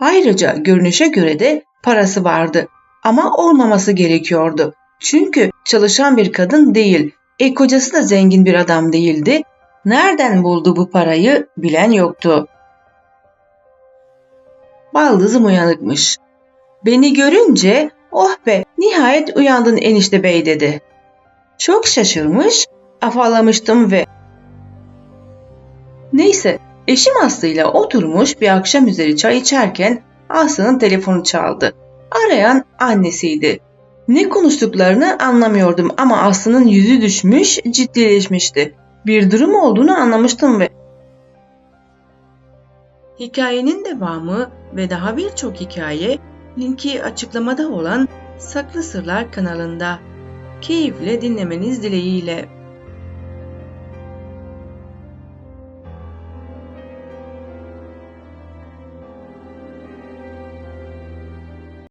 Ayrıca görünüşe göre de parası vardı ama olmaması gerekiyordu. Çünkü çalışan bir kadın değil, e kocası da zengin bir adam değildi. Nereden buldu bu parayı bilen yoktu. Baldızım uyanıkmış. Beni görünce oh be nihayet uyandın enişte bey dedi. Çok şaşırmış, afallamıştım ve Neyse eşim Aslı ile oturmuş bir akşam üzeri çay içerken Aslı'nın telefonu çaldı. Arayan annesiydi. Ne konuştuklarını anlamıyordum ama Aslı'nın yüzü düşmüş, ciddileşmişti. Bir durum olduğunu anlamıştım ve Hikayenin devamı ve daha birçok hikaye linki açıklamada olan Saklı Sırlar kanalında. Keyifle dinlemeniz dileğiyle.